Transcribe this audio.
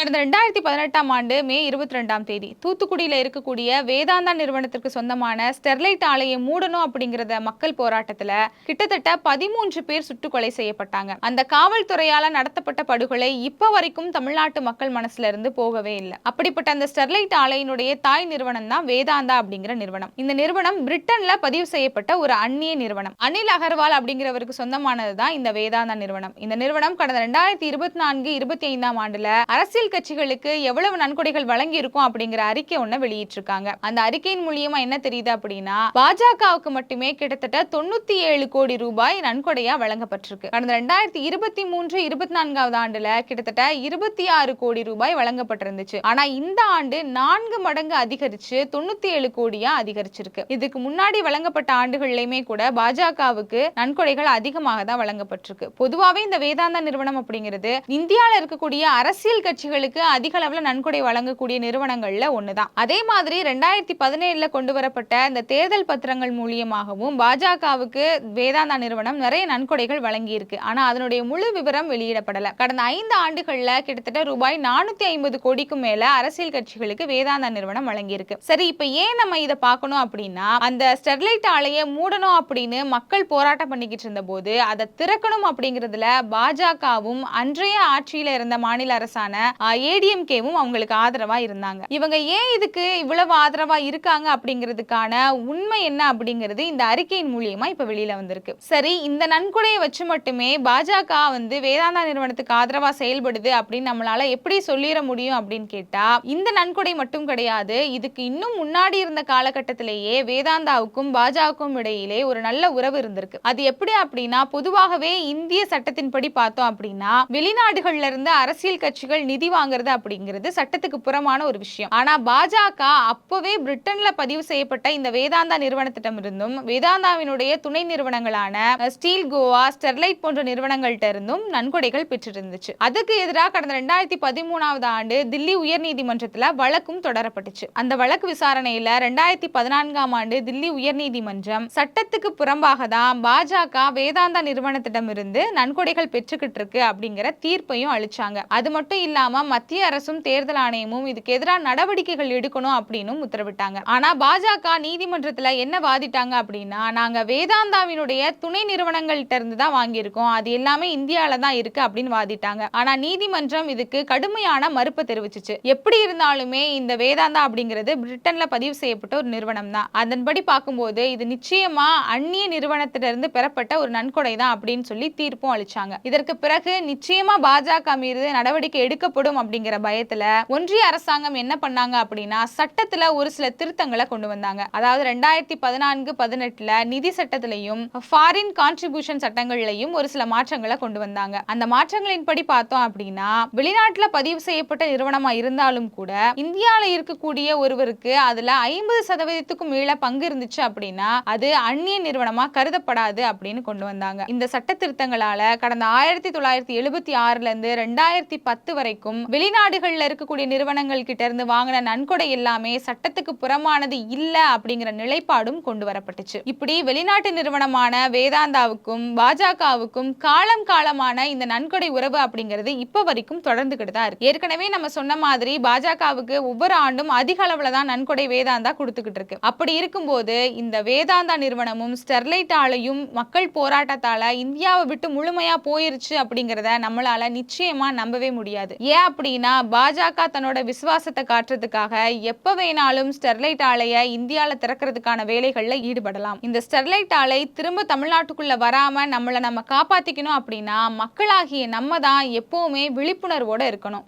கடந்த ரெண்டாயிரத்தி பதினெட்டாம் ஆண்டு மே இருபத்தி ரெண்டாம் தேதி தூத்துக்குடியில் இருக்கக்கூடிய வேதாந்தா நிறுவனத்திற்கு சொந்தமான ஸ்டெர்லைட் ஆலையை மூடணும் அப்படிங்கிறத மக்கள் போராட்டத்தில் கிட்டத்தட்ட பதிமூன்று பேர் சுட்டுக்கொலை செய்யப்பட்டாங்க. அந்த காவல்துறையால நடத்தப்பட்ட படுகொலை இப்ப வரைக்கும் தமிழ்நாட்டு மக்கள் மனசுல இருந்து போகவே இல்லை. அப்படிப்பட்ட அந்த ஸ்டெர்லைட் ஆலையினுடைய தாய் நிறுவனம் தான் வேதாந்தா அப்படிங்கிற நிறுவனம். இந்த நிறுவனம் பிரிட்டன்ல பதிவு செய்யப்பட்ட ஒரு அந்நிய நிறுவனம். அனில் அகர்வால் அப்படிங்கிறவருக்கு சொந்தமானது தான் இந்த வேதாந்தா நிறுவனம். இந்த நிறுவனம் கடந்த ரெண்டாயிரத்தி இருபத்தி நான்கு இருபத்தி ஐந்தாம் ஆண்டுல அரசியல் கட்சிகளுக்கு எவ்வளவு நன்கொடைகள் வழங்கி இருக்கும் அப்படிங்கிற அறிக்கை ஒண்ணு வெளியிட்டிருக்காங்க. அந்த அறிக்கையின் மூலியமா என்ன தெரியுது அப்படின்னா பாஜகவுக்கு மட்டுமே கிட்டத்தட்ட தொண்ணூத்தி ஏழு கோடி ரூபாய் நன்கொடையா வழங்கப்பட்டிருக்கு. கடந்த ரெண்டாயிரத்தி இருபத்தி மூன்று இருபத்தி நான்காவது ஆண்டுல கிட்டத்தட்ட இருபத்தி ஆறு கோடி ரூபாய் வழங்கப்பட்டிருந்துச்சு. ஆனா இந்த ஆண்டு நான்கு மடங்கு அதிகரிச்சு தொண்ணூத்தி ஏழு கோடியா அதிகரிச்சிருக்கு. இதுக்கு முன்னாடி வழங்கப்பட்ட ஆண்டுகள்லயுமே கூட பாஜகவுக்கு நன்கொடைகள் அதிகமாக தான் வழங்கப்பட்டிருக்கு. பொதுவாவே இந்த வேதாந்தா நிறுவனம் அப்படிங்கிறது இந்தியாவில் இருக்கக்கூடிய அரசியல் கட்சிகள் கட்சிகளுக்கு அதிக அளவில் நன்கொடை வழங்கக்கூடிய நிறுவனங்கள்ல தான் அதே மாதிரி ரெண்டாயிரத்தி பதினேழுல கொண்டு வரப்பட்ட இந்த தேர்தல் பத்திரங்கள் மூலியமாகவும் பாஜகவுக்கு வேதாந்தா நிறுவனம் நிறைய நன்கொடைகள் வழங்கியிருக்கு. ஆனால் அதனுடைய முழு விவரம் வெளியிடப்படலை. கடந்த ஐந்து ஆண்டுகளில் கிட்டத்தட்ட ரூபாய் நானூத்தி ஐம்பது கோடிக்கும் மேல அரசியல் கட்சிகளுக்கு வேதாந்தா நிறுவனம் வழங்கியிருக்கு. சரி இப்போ ஏன் நம்ம இதை பார்க்கணும் அப்படின்னா அந்த ஸ்டெர்லைட் ஆலையை மூடணும் அப்படின்னு மக்கள் போராட்டம் பண்ணிக்கிட்டு இருந்த போது அதை திறக்கணும் அப்படிங்கிறதுல பாஜகவும் அன்றைய ஆட்சியில இருந்த மாநில அரசான ஏடிஎம்கேவும் அவங்களுக்கு ஆதரவா இருந்தாங்க. இவங்க ஏன் இதுக்கு இவ்வளவு ஆதரவா இருக்காங்க அப்படிங்கிறதுக்கான உண்மை என்ன அப்படிங்கிறது இந்த அறிக்கையின் மூலியமா இப்ப வெளியில வந்திருக்கு. சரி இந்த நன்கொடையை வச்சு மட்டுமே பாஜக வந்து வேதாந்தா நிறுவனத்துக்கு ஆதரவா செயல்படுது அப்படின்னு நம்மளால எப்படி சொல்லிட முடியும் அப்படின்னு கேட்டா இந்த நன்கொடை மட்டும் கிடையாது. இதுக்கு இன்னும் முன்னாடி இருந்த காலகட்டத்திலேயே வேதாந்தாவுக்கும் பாஜகவுக்கும் இடையிலே ஒரு நல்ல உறவு இருந்திருக்கு. அது எப்படி அப்படின்னா பொதுவாகவே இந்திய சட்டத்தின்படி பார்த்தோம் அப்படின்னா வெளிநாடுகள்ல இருந்து அரசியல் கட்சிகள் நிதி வாங்குறது அப்படிங்கிறது சட்டத்துக்கு புறமான ஒரு விஷயம். ஆனா பாஜக அப்பவே பிரிட்டன்ல பதிவு செய்யப்பட்ட இந்த வேதாந்தா நிறுவனத்திடமிருந்தும் வேதாந்தாவினுடைய துணை நிறுவனங்களான ஸ்டீல் கோவா ஸ்டெர்லைட் போன்ற நிறுவனங்கள்ட்ட இருந்தும் நன்கொடைகள் பெற்றிருந்துச்சு. அதுக்கு எதிராக கடந்த ரெண்டாயிரத்தி பதிமூணாவது ஆண்டு தில்லி உயர்நீதிமன்றத்துல வழக்கும் தொடரப்பட்டுச்சு. அந்த வழக்கு விசாரணையில ரெண்டாயிரத்தி பதினான்காம் ஆண்டு தில்லி உயர்நீதிமன்றம் சட்டத்துக்கு புறம்பாக தான் பாஜக வேதாந்தா நிறுவனத்திடமிருந்து நன்கொடைகள் பெற்றுக்கிட்டு இருக்கு அப்படிங்கிற தீர்ப்பையும் அளிச்சாங்க. அது மட்டும் இல்லாம மத்திய அரசும் தேர்தல் ஆணையமும் இதுக்கு எதிராக நடவடிக்கைகள் எடுக்கணும் அப்படின்னு உத்தரவிட்டாங்க. ஆனா பாஜக நீதிமன்றத்துல என்ன வாதிட்டாங்க அப்படின்னா நாங்க வேதாந்தாவினுடைய துணை நிறுவனங்கள்ட்ட இருந்து தான் வாங்கியிருக்கோம். அது எல்லாமே இந்தியால தான் இருக்கு அப்படின்னு வாதிட்டாங்க. ஆனா நீதிமன்றம் இதுக்கு கடுமையான மறுப்பு தெரிவிச்சிச்சு. எப்படி இருந்தாலுமே இந்த வேதாந்தா அப்படிங்கிறது பிரிட்டன்ல பதிவு செய்யப்பட்ட ஒரு நிறுவனம் தான். அதன்படி பார்க்கும்போது இது நிச்சயமா அந்நிய நிறுவனத்திலிருந்து பெறப்பட்ட ஒரு நன்கொடை தான் அப்படின்னு சொல்லி தீர்ப்பும் அளிச்சாங்க. இதற்கு பிறகு நிச்சயமா பாஜக மீது நடவடிக்கை எடுக்கப்படும் அப்படிங்கிற பயத்துல ஒன்றிய அரசாங்கம் என்ன பண்ணாங்க அப்படின்னா சட்டத்துல ஒரு சில திருத்தங்களை கொண்டு வந்தாங்க. அதாவது ரெண்டாயிரத்தி பதினான்கு பதினெட்டுல நிதி சட்டத்திலையும் ஃபாரின் கான்ட்ரிபியூஷன் சட்டங்கள்லையும் ஒரு சில மாற்றங்களை கொண்டு வந்தாங்க. அந்த மாற்றங்களின்படி பார்த்தோம் அப்படின்னா வெளிநாட்டுல பதிவு செய்யப்பட்ட நிறுவனமா இருந்தாலும் கூட இந்தியால இருக்கக்கூடிய ஒருவருக்கு அதுல ஐம்பது சதவீதத்துக்கும் மேல பங்கு இருந்துச்சு அப்படின்னா அது அந்நிய நிறுவனமா கருதப்படாது அப்படின்னு கொண்டு வந்தாங்க. இந்த சட்ட திருத்தங்களால கடந்த ஆயிரத்தி தொள்ளாயிரத்தி எழுபத்தி ஆறுல இருந்து ரெண்டாயிரத்தி பத்து வரைக்கும் வெளிநாடுகள்ல இருக்கக்கூடிய நிறுவனங்கள் கிட்ட இருந்து வாங்கின நன்கொடை எல்லாமே சட்டத்துக்கு புறமானது இல்ல அப்படிங்கிற நிலைப்பாடும் கொண்டு வரப்பட்டுச்சு. இப்படி வெளிநாட்டு நிறுவனமான வேதாந்தாவுக்கும் பாஜகவுக்கும் காலம் காலமான இந்த நன்கொடை உறவு அப்படிங்கிறது இப்ப வரைக்கும் தொடர்ந்துகிட்டு தான் இருக்கு. ஏற்கனவே நம்ம சொன்ன மாதிரி பாஜகவுக்கு ஒவ்வொரு ஆண்டும் அதிக அளவுல தான் நன்கொடை வேதாந்தா கொடுத்துக்கிட்டு இருக்கு. அப்படி இருக்கும்போது இந்த வேதாந்தா நிறுவனமும் ஸ்டெர்லைட் ஆலையும் மக்கள் போராட்டத்தால இந்தியாவை விட்டு முழுமையா போயிருச்சு அப்படிங்கிறத நம்மளால நிச்சயமா நம்பவே முடியாது. ஏன் அப்படின்னா பாஜக தன்னோட விசுவாசத்தை காட்டுறதுக்காக எப்ப வேணாலும் ஸ்டெர்லைட் ஆலையை இந்தியால திறக்கிறதுக்கான வேலைகள்ல ஈடுபடலாம். இந்த ஸ்டெர்லைட் ஆலை திரும்ப தமிழ்நாட்டுக்குள்ள வராம நம்மளை நம்ம காப்பாத்திக்கணும் அப்படின்னா மக்களாகிய நம்ம தான் எப்பவுமே விழிப்புணர்வோட இருக்கணும்.